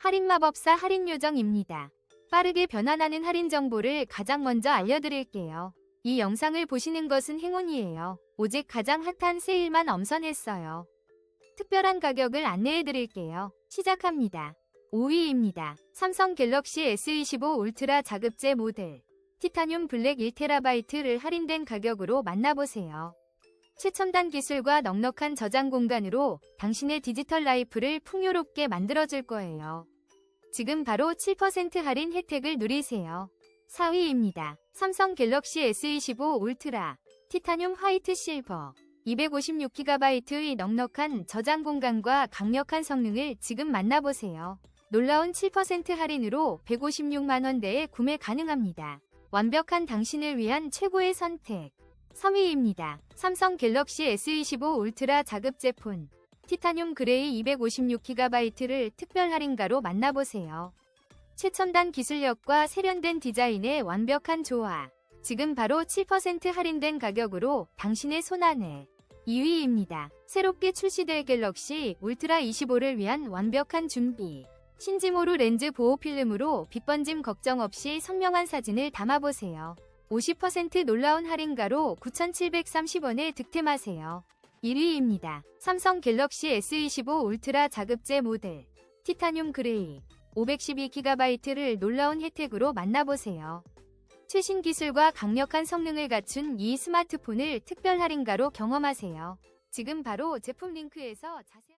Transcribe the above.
할인 마법사 할인 요정입니다. 빠르게 변환하는 할인 정보를 가장 먼저 알려드릴게요. 이 영상을 보시는 것은 행운이에요. 오직 가장 핫한 세일만 엄선했어요. 특별한 가격을 안내해드릴게요. 시작합니다. 5위입니다. 삼성 갤럭시 S25 울트라 자급제 모델. 티타늄 블랙 1TB를 할인된 가격으로 만나보세요. 최첨단 기술과 넉넉한 저장 공간으로 당신의 디지털 라이프를 풍요롭게 만들어줄 거예요. 지금 바로 7% 할인 혜택을 누리세요. 4위입니다. 삼성 갤럭시 S25 울트라 티타늄 화이트 실버 256GB의 넉넉한 저장 공간과 강력한 성능을 지금 만나보세요. 놀라운 7% 할인으로 156만원대에 구매 가능합니다. 완벽한 당신을 위한 최고의 선택. 3위입니다. 삼성 갤럭시 S25 울트라 자급제 폰 티타늄 그레이 256GB를 특별 할인가로 만나보세요. 최첨단 기술력과 세련된 디자인의 완벽한 조화. 지금 바로 7% 할인된 가격으로 당신의 손안에 2위입니다. 새롭게 출시될 갤럭시 울트라 25를 위한 완벽한 준비. 신지모루 렌즈 보호 필름으로 빛 번짐 걱정 없이 선명한 사진을 담아보세요. 50% 놀라운 할인가로 9,730원에 득템하세요. 1위입니다. 삼성 갤럭시 S25 울트라 자급제 모델 티타늄 그레이 512GB를 놀라운 혜택으로 만나보세요. 최신 기술과 강력한 성능을 갖춘 이 스마트폰을 특별 할인가로 경험하세요. 지금 바로 제품 링크에서 자세한